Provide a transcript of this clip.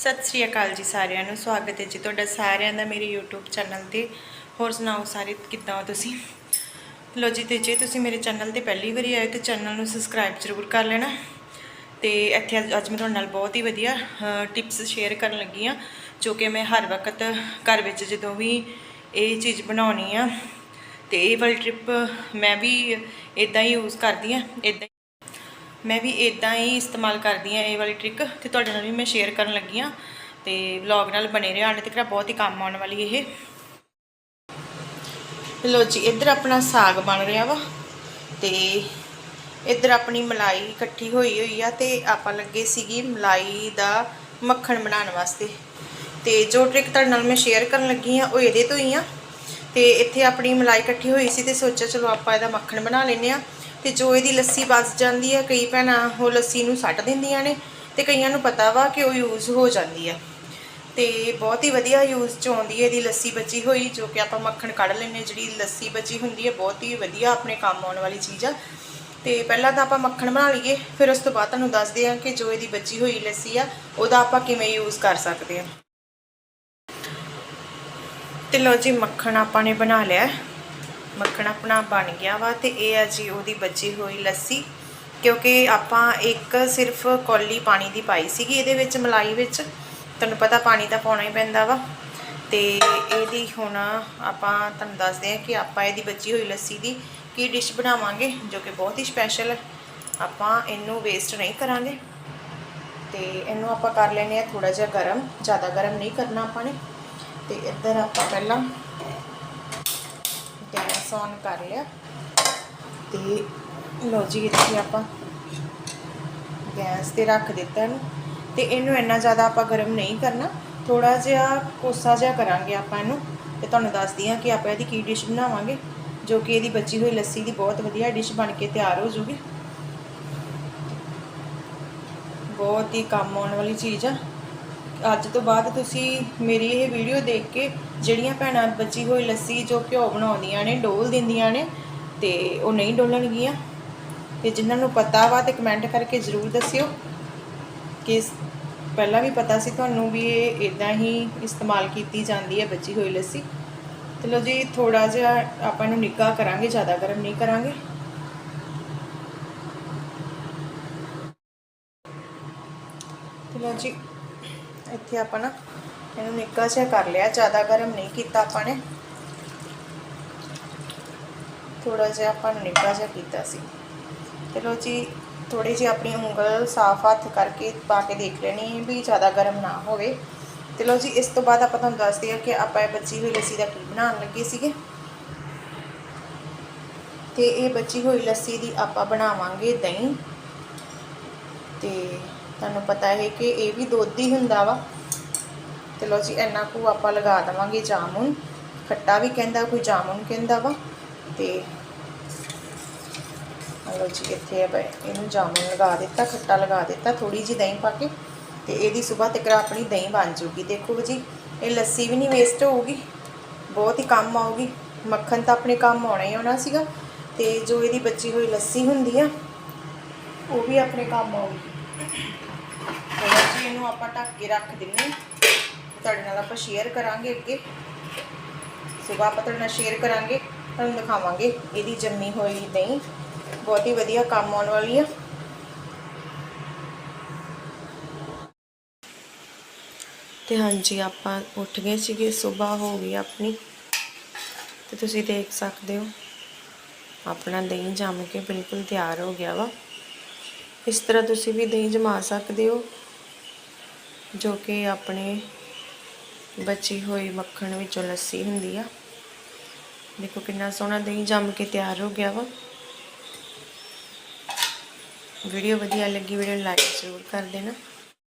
ਸਤਿ ਸ੍ਰੀ ਅਕਾਲ ਜੀ ਸਾਰਿਆਂ ਨੂੰ, ਸਵਾਗਤ ਹੈ ਜੀ ਤੁਹਾਡਾ ਸਾਰਿਆਂ ਦਾ ਮੇਰੇ YouTube ਚੈਨਲ ਤੇ। ਹੋਰ ਸੁਣਾਓ ਸਾਰੇ, ਕਿੱਦਾਂ ਹੋ ਤੁਸੀਂ? ਲੋ ਜੀ ਤੇ ਜੇ ਤੁਸੀਂ ਮੇਰੇ ਚੈਨਲ ਤੇ ਪਹਿਲੀ ਵਾਰੀ ਆਏ ਤਾਂ ਚੈਨਲ ਨੂੰ ਸਬਸਕ੍ਰਾਈਬ ਜ਼ਰੂਰ ਕਰ ਲੈਣਾ। ਤੇ ਇੱਥੇ ਅੱਜ ਅੱਜ ਮੈਂ ਤੁਹਾਡੇ ਨਾਲ ਬਹੁਤ ਹੀ ਵਧੀਆ ਟਿਪਸ ਸ਼ੇਅਰ ਕਰਨ ਲੱਗੀ ਆ ਜੋ ਕਿ ਮੈਂ ਹਰ ਵਕਤ ਘਰ ਵਿੱਚ ਜਦੋਂ ਵੀ ਇਹ ਚੀਜ਼ ਬਣਾਉਣੀ ਆ, ਤੇ ਇਹ ਵਾਲੀ ਟ੍ਰਿਪ ਮੈਂ ਵੀ ਇਦਾਂ ਹੀ ਯੂਜ਼ ਕਰਦੀ ਆ ਇਦਾਂ ਮੈਂ ਵੀ ਇਦਾਂ ਹੀ ਇਸਤੇਮਾਲ ਕਰਦੀ ਆ ਇਹ ਵਾਲੀ ਟ੍ਰਿਕ ਤੇ ਤੁਹਾਡੇ ਨਾਲ ਵੀ ਮੈਂ ਸ਼ੇਅਰ ਕਰਨ ਲੱਗੀ ਆ ਤੇ ਵਲੌਗ ਨਾਲ ਬਣੇ ਰਹੋ ਆਣੇ ਤੱਕ ਬਹੁਤ ਹੀ ਕੰਮ ਆਉਣ ਵਾਲੀ ਇਹ। ਲੋ ਜੀ, ਇੱਧਰ ਆਪਣਾ ਸਾਗ ਬਣ ਰਿਹਾ ਵਾ ਤੇ ਇੱਧਰ ਆਪਣੀ ਮਲਾਈ ਇਕੱਠੀ ਹੋਈ ਹੋਈ ਆ ਤੇ ਆਪਾਂ ਲੱਗੇ ਸੀਗੀ ਮਲਾਈ ਦਾ ਮੱਖਣ ਬਣਾਉਣ ਵਾਸਤੇ। ਤੇ ਜੋ ਟ੍ਰਿਕ ਤੁਹਾਡੇ ਨਾਲ ਮੈਂ ਸ਼ੇਅਰ ਕਰਨ ਲੱਗੀ ਆ ਉਹ ਇਹਦੇ ਤੋਂ ਹੀ ਆ। ਤੇ ਇੱਥੇ ਆਪਣੀ ਮਲਾਈ ਇਕੱਠੀ ਹੋਈ ਸੀ ਤੇ ਸੋਚਿਆ ਚਲੋ ਆਪਾਂ ਇਹਦਾ ਮੱਖਣ ਬਣਾ ਲੈਨੇ ਆ ਤੇ ਜੋ ਇਹਦੀ ਲੱਸੀ ਬਚ ਜਾਂਦੀ ਆ ਕਈ ਭੈਣਾਂ ਉਹ ਲੱਸੀ ਨੂੰ ਸੱਟ ਦਿੰਦੀਆਂ ਨੇ ਤੇ ਕਈਆਂ ਨੂੰ ਪਤਾ ਵਾ ਕਿ ਉਹ ਯੂਜ਼ ਹੋ ਜਾਂਦੀ ਹੈ। ਤੇ ਬਹੁਤ ਹੀ ਵਧੀਆ ਯੂਜ਼ ਚ ਆਉਂਦੀ ਹੈ ਇਹਦੀ ਲੱਸੀ ਬਚੀ ਹੋਈ, ਜੋ ਕਿ ਆਪਾਂ ਮੱਖਣ ਕੱਢ ਲੈਨੇ ਜਿਹੜੀ ਲੱਸੀ ਬਚੀ ਹੁੰਦੀ ਹੈ, ਬਹੁਤ ਹੀ ਵਧੀਆ ਆਪਣੇ ਕੰਮ ਆਉਣ ਵਾਲੀ ਚੀਜ਼ ਆ। ਤੇ ਪਹਿਲਾਂ ਤਾਂ ਆਪਾਂ ਮੱਖਣ ਬਣਾ ਲਈਏ, ਫਿਰ ਉਸ ਤੋਂ ਬਾਅਦ ਤੁਹਾਨੂੰ ਦੱਸਦੇ ਹਾਂ ਕਿ ਜੋ ਇਹਦੀ ਬਚੀ ਹੋਈ ਲੱਸੀ ਆ, ਉਹਦਾ ਆਪਾਂ ਕਿਵੇਂ ਯੂਜ਼ ਕਰ ਸਕਦੇ ਹਾਂ। ਤੇ ਲੋ ਜੀ, ਮੱਖਣ ਆਪਾਂ ਨੇ ਬਣਾ ਲਿਆ। ਮੱਖਣ ਆਪਣਾ ਬਣ ਗਿਆ ਵਾ ਤੇ ਇਹ ਆ ਜੀ ਉਹਦੀ ਬਚੀ ਹੋਈ ਲੱਸੀ, ਕਿਉਂਕਿ ਆਪਾਂ ਇੱਕ ਸਿਰਫ ਕੌਲੀ ਪਾਣੀ ਦੀ ਪਾਈ ਸੀਗੀ, ਇਹਦੇ ਵਿੱਚ ਮਲਾਈ ਵਿੱਚ ਤੁਹਾਨੂੰ ਪਤਾ ਪਾਣੀ ਤਾਂ ਪਾਉਣਾ ਹੀ ਪੈਂਦਾ ਵਾ। ਤੇ ਇਹਦੀ ਹੁਣ ਆਪਾਂ ਤੁਹਾਨੂੰ ਦੱਸਦੇ ਹਾਂ ਕਿ ਆਪਾਂ ਇਹਦੀ ਬਚੀ ਹੋਈ ਲੱਸੀ ਦੀ ਕੀ ਡਿਸ਼ ਬਣਾਵਾਂਗੇ, ਜੋ ਕਿ ਬਹੁਤ ਹੀ ਸਪੈਸ਼ਲ ਹੈ। ਆਪਾਂ ਇਹਨੂੰ ਵੇਸਟ ਨਹੀਂ ਕਰਾਂਗੇ। ਤੇ ਇਹਨੂੰ ਆਪਾਂ ਕਰ ਲੈਨੇ ਆ ਥੋੜਾ ਜਿਹਾ ਗਰਮ, ਜ਼ਿਆਦਾ ਗਰਮ ਨਹੀਂ ਕਰਨਾ ਆਪਾਂ ਨੇ। ਤੇ ਇੱਧਰ ਆਪਾਂ ਪਹਿਲਾਂ ਗੈਸ ਔਨ ਕਰ ਲਿਆ। ਤੇ ਲੋ ਜੀ, ਇੱਥੇ ਆਪਾਂ ਗੈਸ ਤੇ ਰੱਖ ਦਿੱਤਾ ਇਹਨੂੰ। ਤੇ ਇਹਨੂੰ ਇੰਨਾ ਜ਼ਿਆਦਾ ਆਪਾਂ ਗਰਮ ਨਹੀਂ ਕਰਨਾ। ਥੋੜਾ ਜਿਹਾ ਕੋਸਾ ਜਿਹਾ ਕਰਾਂਗੇ ਆਪਾਂ ਇਹਨੂੰ। ਤੇ ਤੁਹਾਨੂੰ ਦੱਸਦੀ ਹਾਂ ਕਿ ਆਪਾਂ ਇਹਦੀ ਕੀ ਡਿਸ਼ ਬਣਾਵਾਂਗੇ, ਜੋ ਕਿ ਇਹਦੀ ਬਚੀ ਹੋਈ ਲੱਸੀ ਦੀ ਬਹੁਤ ਵਧੀਆ ਡਿਸ਼ ਬਣ ਕੇ ਤਿਆਰ ਹੋ ਜੂਗੀ। ਬਹੁਤ ਹੀ ਕੰਮ ਆਉਣ ਵਾਲੀ ਚੀਜ਼ ਆ। ਅੱਜ ਤੋਂ ਬਾਅਦ ਤੁਸੀਂ ਮੇਰੀ ਇਹ ਵੀਡੀਓ ਦੇਖ ਕੇ ਜਿਹੜੀਆਂ ਭੈਣਾਂ ਬਚੀ ਹੋਈ ਲੱਸੀ ਜੋ ਘਿਓ ਬਣਾਉਂਦੀਆਂ ਨੇ, ਡੋਲ ਦਿੰਦੀਆਂ ਨੇ ਤੇ ਉਹ ਨਹੀਂ ਡੋਲਣਗੀਆਂ। ਤੇ ਜਿਨ੍ਹਾਂ ਨੂੰ ਪਤਾ ਵਾ ਤੇ ਕਮੈਂਟ ਕਰਕੇ ਜ਼ਰੂਰ ਦੱਸਿਓ ਕਿ ਪਹਿਲਾਂ ਵੀ ਪਤਾ ਸੀ ਤੁਹਾਨੂੰ ਵੀ ਇਹ ਇਦਾਂ ਹੀ ਇਸਤੇਮਾਲ ਕੀਤੀ ਜਾਂਦੀ ਹੈ ਬਚੀ ਹੋਈ ਲੱਸੀ। ਤੇ ਲੋ ਜੀ ਥੋੜਾ ਜਿਹਾ ਆਪਾਂ ਇਹਨੂੰ ਨਿੱਘਾ ਕਰਾਂਗੇ, ਜ਼ਿਆਦਾ ਗਰਮ ਨਹੀਂ ਕਰਾਂਗੇ। ਤੇ ਲੋ ਜੀ ਇੱਥੇ ਆਪਾਂ ਨਾ ਇਹਨੂੰ ਨਿੱਘਾ ਜਿਹਾ ਕਰ ਲਿਆ, ਜ਼ਿਆਦਾ ਗਰਮ ਨਹੀਂ ਕੀਤਾ ਆਪਾਂ ਨੇ। ਥੋੜਾ ਜਿਹਾ ਆਪਾਂ ਨੂੰ ਨਿੱਘਾ ਜਿਹਾ ਕੀਤਾ ਸੀ। ਤੇ ਲੋ ਜੀ ਥੋੜੀ ਜਿਹੀ ਆਪਣੀ ਉਂਗਲ ਸਾਫ਼ ਹੱਥ ਕਰਕੇ ਪਾ ਕੇ ਦੇਖ ਲੈਣੀ ਵੀ ਜ਼ਿਆਦਾ ਗਰਮ ਨਾ ਹੋਵੇ। ਤੇ ਲੋ ਜੀ, ਇਸ ਤੋਂ ਬਾਅਦ ਆਪਾਂ ਤੁਹਾਨੂੰ ਦੱਸਦੇ ਹਾਂ ਕਿ ਆਪਾਂ ਇਹ ਬਚੀ ਹੋਈ ਲੱਸੀ ਦਾ ਕੀ ਬਣਾਉਣ ਲੱਗੇ ਸੀਗੇ। ਤੇ ਇਹ ਬਚੀ ਹੋਈ ਲੱਸੀ ਦੀ ਆਪਾਂ ਬਣਾਵਾਂਗੇ ਦਹੀਂ। ਤੇ ਤੁਹਾਨੂੰ ਪਤਾ ਹੈ ਕਿ ਇਹ ਵੀ ਦੁੱਧ ਹੀ ਹੁੰਦਾ ਵਾ। ਤੇ ਲੋ ਜੀ, ਇੰਨਾ ਕੁ ਆਪਾਂ ਲਗਾ ਦਵਾਂਗੇ ਜਾਮੁਨ। ਖੱਟਾ ਵੀ ਕਹਿੰਦਾ, ਕੋਈ ਜਾਮੁਨ ਕਹਿੰਦਾ ਵਾ। ਤੇ ਲੋ ਜੀ, ਇੱਥੇ ਆ ਇਹਨੂੰ ਜਾਮੁਨ ਲਗਾ ਦਿੱਤਾ, ਖੱਟਾ ਲਗਾ ਦਿੱਤਾ ਥੋੜੀ ਜੀ ਦਹੀਂ ਪਾ ਕੇ। ਤੇ ਇਹਦੀ ਸਵੇਰ ਤੱਕ ਆਪਣੀ ਦਹੀਂ ਬਣ ਜੂਗੀ। ਦੇਖੋ ਜੀ, ਇਹ ਲੱਸੀ ਵੀ ਨਹੀਂ ਵੇਸਟ ਹੋਊਗੀ। ਬਹੁਤ ਹੀ ਕੰਮ ਆਊਗੀ। ਮੱਖਣ ਤਾਂ ਆਪਣੇ ਕੰਮ ਆਉਣਾ ਹੀ ਆਉਣਾ ਸੀਗਾ। ਤੇ ਜੋ ਇਹਦੀ ਬਚੀ ਹੋਈ ਲੱਸੀ ਹੁੰਦੀ ਆ, ਉਹ ਵੀ ਆਪਣੇ ਕੰਮ ਆਊਗੀ। ਜੀ ਇਹਨੂੰ ਆਪਾਂ ਢੱਕ ਕੇ ਰੱਖ ਦਿੰਨੇ ਤੁਹਾਡੇ ਨਾਲ ਆਪਾਂ ਸ਼ੇਅਰ ਕਰਾਂਗੇ ਅੱਗੇ। ਸਵੇਰ ਆਪਾਂ ਤੁਹਾਡੇ ਨਾਲ ਸ਼ੇਅਰ ਕਰਾਂਗੇ, ਤੁਹਾਨੂੰ ਦਿਖਾਵਾਂਗੇ ਇਹਦੀ ਜੰਮੀ ਹੋਈ ਦਹੀਂ। ਬਹੁਤ ਹੀ ਵਧੀਆ ਕੰਮ ਆਉਣ ਵਾਲੀ ਆ। ਤੇ ਹਾਂਜੀ, ਆਪਾਂ ਉੱਠ ਗਏ ਸੀਗੇ ਸਵੇਰ ਹੋ ਗਈ ਆਪਣੀ। ਤੇ ਤੁਸੀਂ ਦੇਖ ਸਕਦੇ ਹੋ, ਆਪਣਾ ਦਹੀਂ ਜੰਮ ਕੇ ਬਿਲਕੁਲ ਤਿਆਰ ਹੋ ਗਿਆ ਵਾ। ਇਸ ਤਰ੍ਹਾਂ ਤੁਸੀਂ ਵੀ ਦਹੀਂ ਜਮਾ ਸਕਦੇ ਹੋ। ਜੋ ਕਿ ਆਪਣੇ ਬਚੀ ਹੋਈ ਮੱਖਣ ਵਿੱਚੋਂ ਲੱਸੀ ਹੁੰਦੀ ਆ। ਦੇਖੋ ਕਿੰਨਾ ਸੋਹਣਾ ਦਹੀਂ ਜੰਮ ਕੇ ਤਿਆਰ ਹੋ ਗਿਆ ਵਾ। ਵੀਡੀਓ ਵਧੀਆ ਲੱਗੀ ਵੀਡੀਓ ਲਾਈਕ ਜ਼ਰੂਰ ਕਰ ਦੇਣਾ।